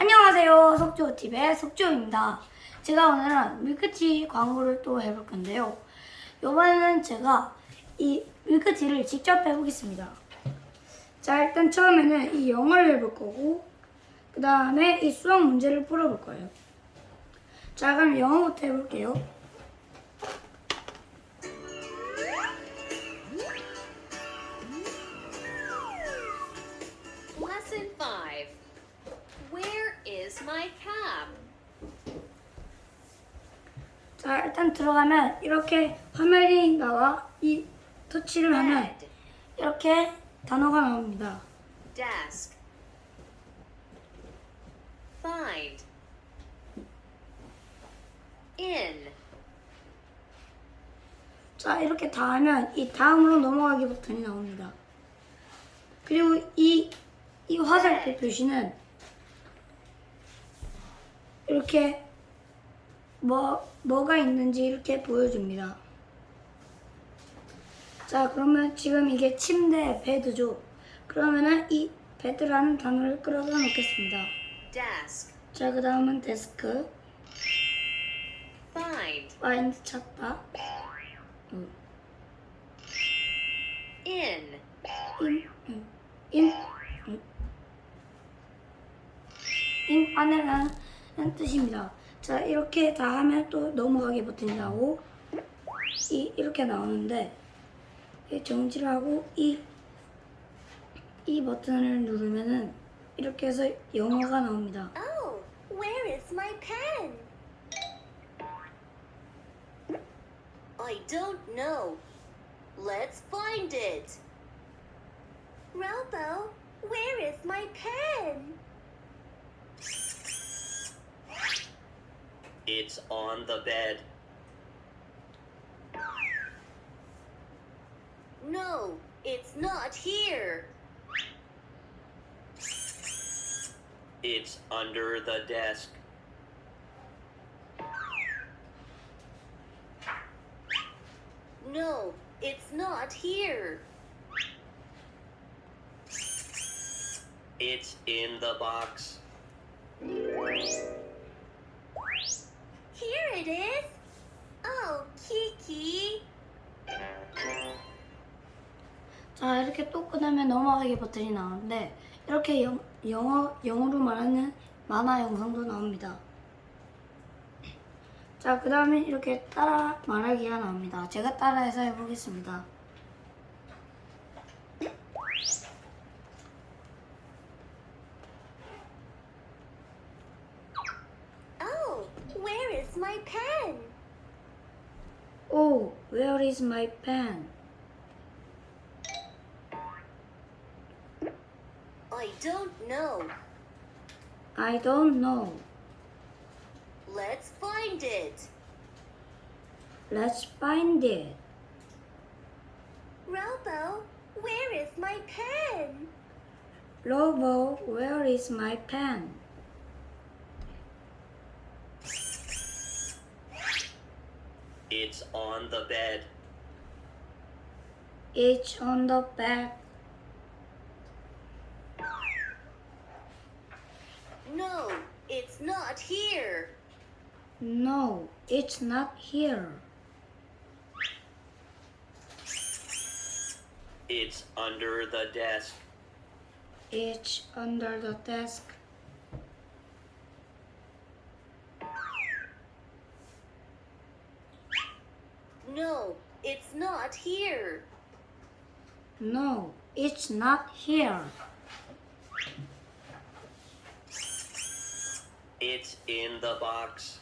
안녕하세요. 속주TV의 속주입니다. 제가 오늘은 밀크티 광고를 또 해볼 건데요. 이번에는 제가 이 밀크티를 직접 해보겠습니다. 자, 일단 처음에는 이 영어를 해볼 거고, 그 다음에 이 수학 문제를 풀어볼 거예요. 자, 그럼 영어부터 해볼게요. My cab? 자, 일단 들어가면 이렇게 화면이 나와 이 터치를 하면 이렇게 단어가 나옵니다. desk. Find. In. 자 이렇게 다 하면 이 다음으로 넘어가기 버튼이 나옵니다. 그리고 이, 이 화살표 표시는 이렇게 뭐, 뭐가 있는지 이렇게 보여줍니다. 자 그러면 지금 이게 침대 베드죠. 그러면은 이 베드라는 단어를 끌어다 놓겠습니다. Desk. 자 그 다음은 데스크, Find. 파인드 찾다, 음, In. 인, 음, 인, 음. 인 안에 라는 뜻입니다. 자 이렇게 다 하면 또 넘어가기 버튼이 나오고 이 이렇게 나오는데 이 정지를 하고 이 이 버튼을 누르면은 이렇게 해서 영어가 나옵니다. Oh, where is my pen? I don't know. Let's find it. Robo, where is my pen? It's on the bed. No, it's not here. It's under the desk. No, it's not here. It's in the box. It is. Oh, Kiki. 자 이렇게 또 끄다면 넘어가기 버튼이 나오는데 이렇게 영, 영어 영어로 말하는 만화 영상도 나옵니다. 자 그 다음에 이렇게 따라 말하기가 나옵니다. 제가 따라해서 해보겠습니다. Where is my pen? I don't know. I don't know. Let's find it. Let's find it. Robo, where is my pen? Robo, where is my pen? It's on the bed. It's on the bed. No, it's not here. No, it's not here. It's under the desk. It's under the desk. No, it's not here. No, it's not here. It's in the box.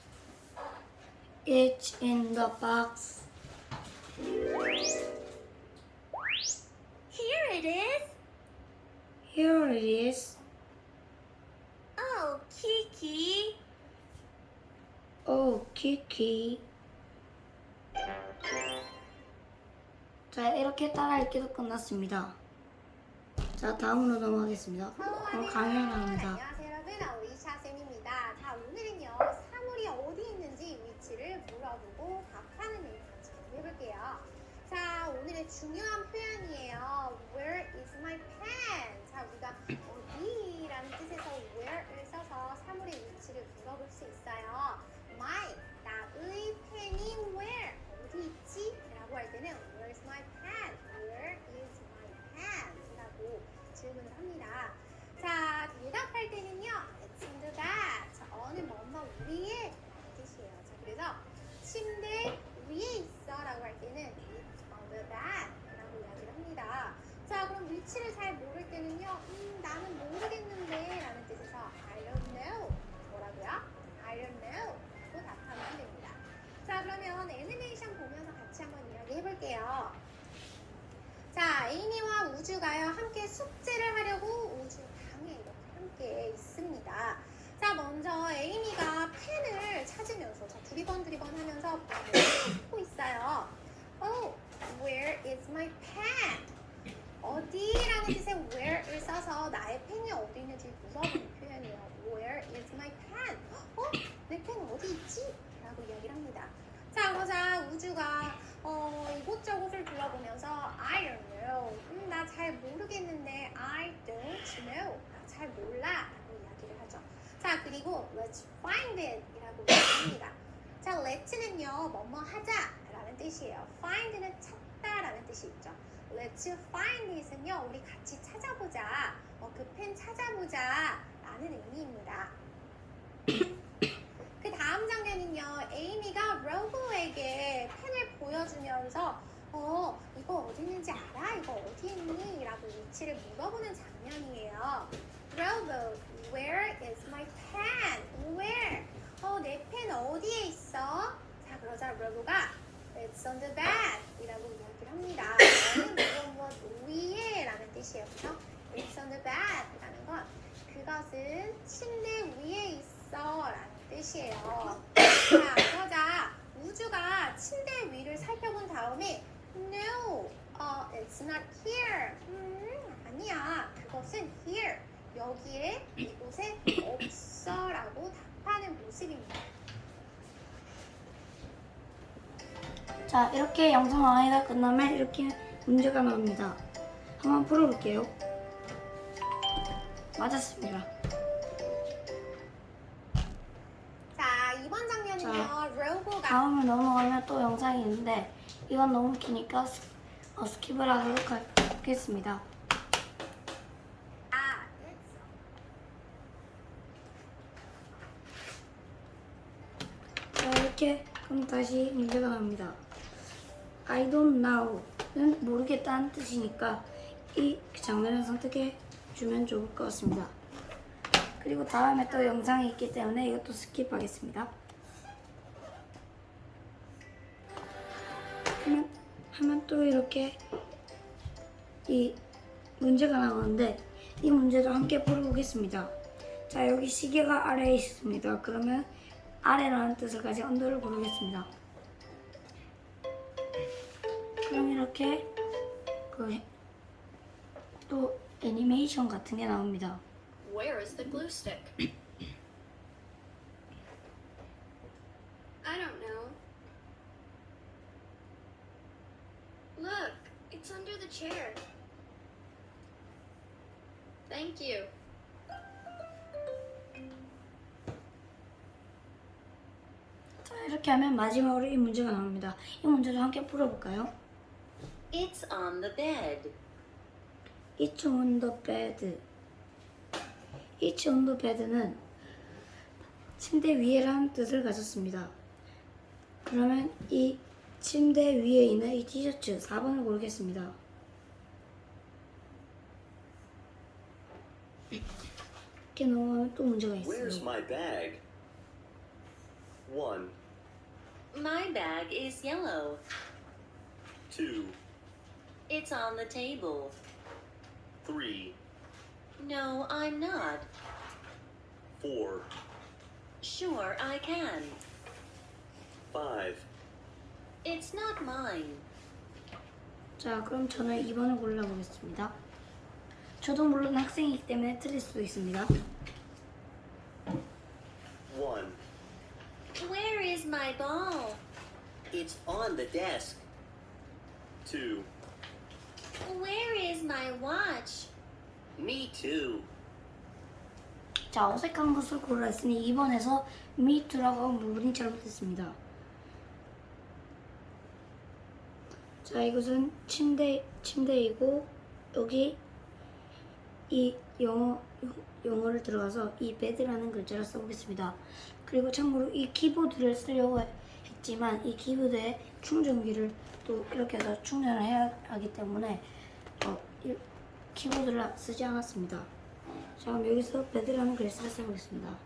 It's in the box. Here it is. Here it is. Oh, Kiki. Oh, Kiki. 자, 이렇게 따라 읽기도 끝났습니다. 자, 다음으로 넘어가겠습니다. 오늘 강연 나옵니다. 안녕하세요 여러분 아우리샤 쌤입니다. 자 오늘은요 사물이 어디 있는지 위치를 물어보고 답하는 일 같이 해볼게요. 자 오늘의 중요한 표현이에요. Where is my pen? 자 우리가 어디라는 뜻에서 where을 써서 사물 함께 숙제를 하려고 우주 방에 이렇게 함께 있습니다. 자, 먼저 에이미가 펜을 찾으면서 자, 두리번 찾고 있어요. Oh, where is my pen? 어디라는 뜻의 where를 써서 나의 펜이 어디 있는지 물어보는 표현이에요. Where is my pen? 어? 내 펜 어디 있지? 라고 이야기를 합니다. 자, 그러자 우주가 어, 이곳저곳을 둘러보면서 I don't know. 음, 나 잘 모르겠는데 I don't know. 나 잘 몰라. 라고 이야기를 하죠. 자, 그리고 let's find it 이라고 이야기합니다. 자, let'는요, 뭐뭐 하자 라는 뜻이에요. find는 찾다 라는 뜻이 있죠. let's find it은요, 우리 같이 찾아보자. 어, 그펜 찾아보자 라는 의미입니다. 그 다음 장면은요, 에이미가 로보에게 펜을 보여주면서 어, 이거 어디 있는지 알아? 이거 어디 있니? 라고 위치를 물어보는 장면이에요. 로보, where is my pen? Where? 어, 내펜 어디에 있어? 자, 그러자 로보가 It's on the bed 이라고 이야기를 합니다. 이건 무엇 무엇 위에 라는 뜻이에요. 그죠? It's on the bed 라는 건 그것은 침대 위에 있어 라는 뜻이에요. 자, 그러자 우주가 침대 위를 살펴본 다음에 No, 어, it's not here. 음, 아니야. 그것은 here. 여기에 이곳에 없어 라고 답 하는 모습입니다. 자, 이렇게 영상 강의가 끝나면 이렇게 문제가 나옵니다. 한번 풀어볼게요. 맞았습니다. 자, 이번 장면은요. 자, 로보가 다음을 넘어가면 또 영상이 있는데 이건 너무 기니까 스, 어, 스킵을 하도록 하겠습니다. 아, 자, 이렇게 그럼 다시 문제가 나옵니다. I don't know는 모르겠다는 뜻이니까 이 장면을 선택해 주면 좋을 것 같습니다. 그리고 다음에 또 영상이 있기 때문에 이것도 스킵하겠습니다. 하면, 하면 또 이렇게 이 문제가 나오는데 이 문제도 함께 풀어보겠습니다. 자 여기 시계가 아래에 있습니다. 그러면 아래라는 뜻을 가진 언더를 고르겠습니다. 그럼 이렇게 그 또 애니메이션 같은 게 나옵니다. Where is the glue stick? 이렇게 하면 마지막으로 이 문제가 나옵니다. 이 문제도 함께 풀어볼까요? It's on the bed. It's on the bed. It's on the bed는 침대 위에라는 뜻을 가졌습니다. 그러면 이 침대 위에 있는 이 티셔츠 4번을 고르겠습니다. 이렇게 넘어가면 또 문제가 Where's 있습니다. my bag? 1, My bag is yellow. 2, It's on the table. 3, No, I'm not. 4, Sure, I can. 5, It's not mine. 자, 그럼 저는 2번을 골라보겠습니다. 저도 물론 학생이기 때문에 틀릴 수도 있습니다. On the desk. 2, Where is my watch? Me too. 자, 어색한 것을 했으니 2번에서 me too라고 한 부분이 잘못됐습니다. 자, 이것은 침대, 침대이고, 여기 이 영어, 영어를 들어가서 이 bed라는 글자를 써보겠습니다. 그리고 참고로 이 키보드를 쓰려고 했지만 이 키보드에 충전기를 또 이렇게 해서 충전을 해야 하기 때문에 어, 이 키보드를 쓰지 않았습니다. 자, 그럼 여기서 bed라는 글자를 써보겠습니다.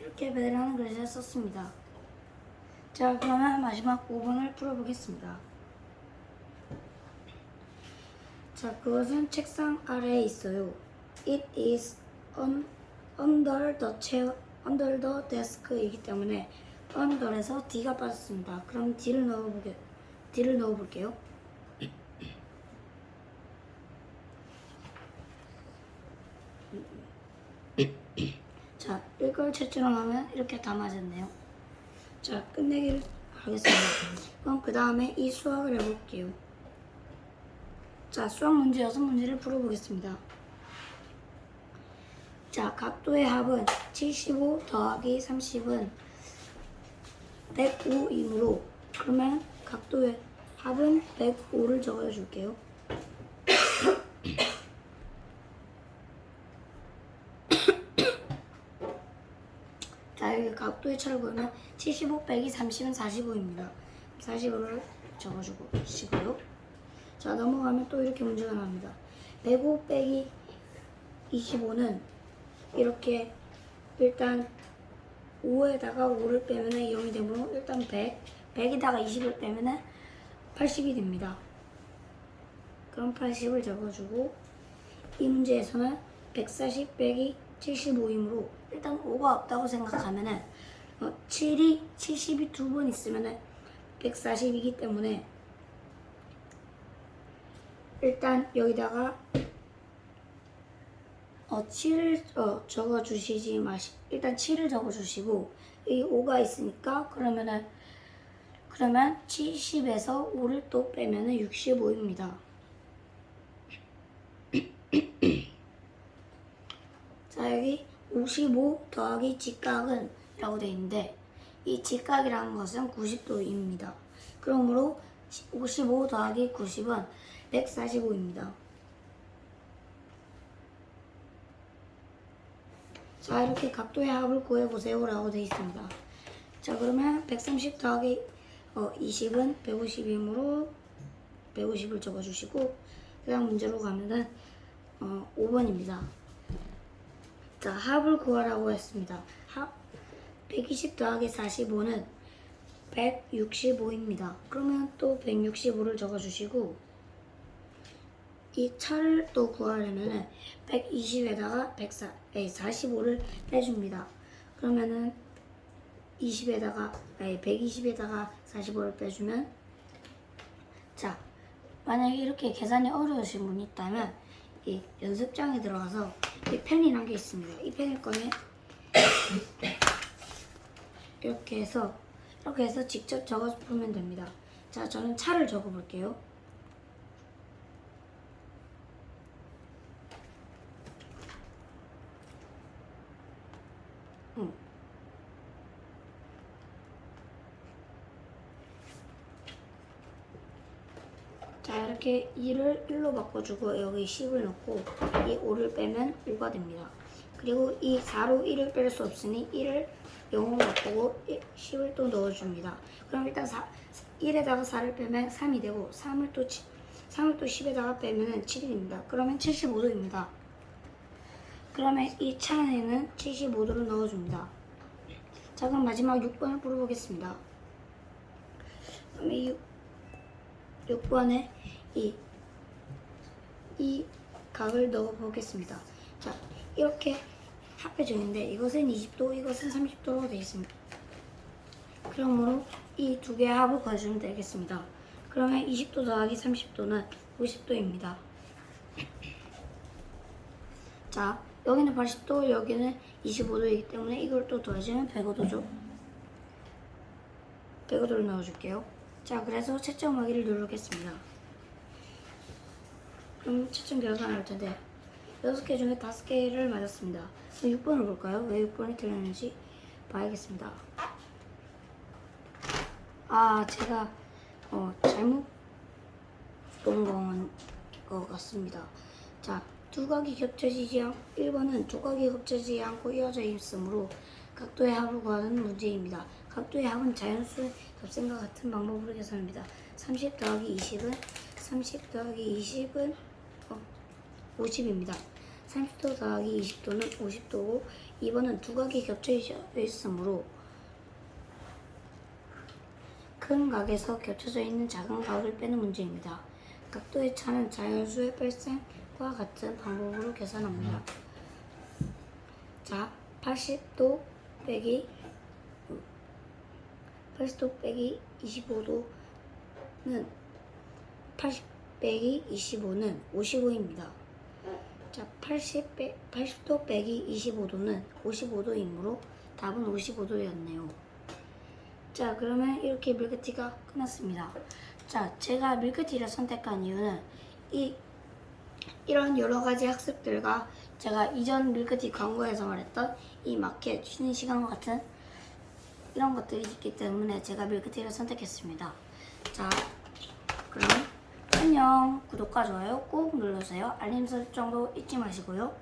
이렇게 배달하는 그릇을 썼습니다. 자, 그러면 마지막 5번을 풀어보겠습니다. 자, 그것은 책상 아래에 있어요. It is on, under the chair, under the desk이기 때문에 under에서 D가 빠졌습니다. 그럼 D를 넣어보게, D를 넣어볼게요. 자, 이걸 채점을 하면 이렇게 다 맞았네요. 자, 끝내기를 하겠습니다. 그럼 그 다음에 이 수학을 해볼게요. 자, 수학 문제 여섯 문제를 풀어보겠습니다. 자, 각도의 합은 75 더하기 30은 105이므로 그러면 각도의 합은 105를 적어 줄게요. 자, 여기 각도의 차를 보면 75 빼기 30은 45입니다. 45를 적어주고 시고요. 자, 넘어가면 또 이렇게 문제가 나옵니다. 105 빼기 25는 이렇게 일단 5에다가 5를 빼면 0이 되므로 일단 100, 100에다가 20을 빼면 80이 됩니다. 그럼 80을 적어주고 이 문제에서는 140 빼기 75이므로 일단 5가 없다고 생각하면은 어, 7이 70이 두 번 있으면은 140이기 때문에 일단 여기다가 어, 7을 어, 적어주시지 마시 일단 7을 적어주시고 이 5가 있으니까 그러면은 그러면 70에서 5를 또 빼면은 65입니다. 자 여기 55 더하기 직각은 라고 되어 있는데 이 직각이라는 것은 90도입니다. 그러므로 55 더하기 90은 145입니다. 자 이렇게 각도의 합을 구해보세요 라고 되어 있습니다. 자 그러면 130 더하기 어, 20은 150이므로 150을 적어주시고 그 다음 문제로 가면은 어, 5번입니다. 자, 합을 구하라고 했습니다. 합 120 더하기 45는 165입니다. 그러면 또 165를 적어주시고 이 차를 또 구하려면은 120에다가 104, 45를 빼줍니다. 그러면은 20에다가 아니 120에다가 45를 빼주면 자 만약에 이렇게 계산이 어려우신 분이 있다면 이 연습장에 들어가서 이 펜이란 게 있습니다. 이 펜을 꺼내 이렇게 해서 이렇게 해서 직접 적어 보면 됩니다. 자 저는 차를 적어 볼게요. 음. 자 이렇게 2를 1로 바꿔주고 여기 10을 넣고 이 5를 빼면 5가 됩니다. 그리고 이 4로 1을 뺄 수 없으니 1을 0으로 바꾸고 10을 또 넣어줍니다. 그럼 일단 4, 1에다가 4를 빼면 3이 되고 3을 또 3을 또 10에다가 빼면 7이 됩니다. 그러면 75도입니다. 그러면 이 차안에는 75도를 넣어줍니다. 자 그럼 마지막 6번을 풀어보겠습니다. 그럼 이 6, 6번에 이, 이 각을 넣어 보겠습니다. 자, 이렇게 합해져 있는데 이것은 20도, 이것은 30도로 되어 있습니다. 그러므로 이 두 개의 합을 구해주면 되겠습니다. 그러면 20도 더하기 30도는 50도입니다. 자, 여기는 80도, 여기는 25도이기 때문에 이걸 또 더해주면 105도죠. 105도를 넣어줄게요. 자, 그래서 채점 하기를 누르겠습니다. 그럼 채점 결과 나올 텐데 6개 중에 5개를 맞았습니다. 그럼 6번을 볼까요? 왜 6번이 틀렸는지 봐야겠습니다. 아, 제가 어, 잘못 본것 같습니다. 자, 두 각이 겹쳐지지 않 1번은 두 각이 겹쳐지지 않고 이어져 있으므로 각도의 합을 구하는 문제입니다. 각도의 합은 자연수의 곱셈과 같은 방법으로 계산합니다. 30 더하기 20은 30 더하기 20은 어, 50입니다. 30도 더하기 20도는 50도고 2번은 두 각이 겹쳐 있으므로 큰 각에서 겹쳐져 있는 작은 각을 빼는 문제입니다. 각도의 차는 자연수의 발생과 같은 방법으로 계산합니다. 자, 80도 빼기 80도 빼기 25도는 80 빼기 25는 55입니다. 자, 80 빼, 80도 빼기 25도는 55도이므로 답은 55도였네요. 자, 그러면 이렇게 밀크티가 끝났습니다. 자, 제가 밀크티를 선택한 이유는 이 이런 여러 가지 학습들과 제가 이전 밀크티 광고에서 말했던 이 마켓 쉬는 시간과 같은 이런 것들이 있기 때문에 제가 밀크티를 선택했습니다. 자, 그럼 안녕. 구독과 좋아요 꼭 눌러주세요. 알림 설정도 잊지 마시고요.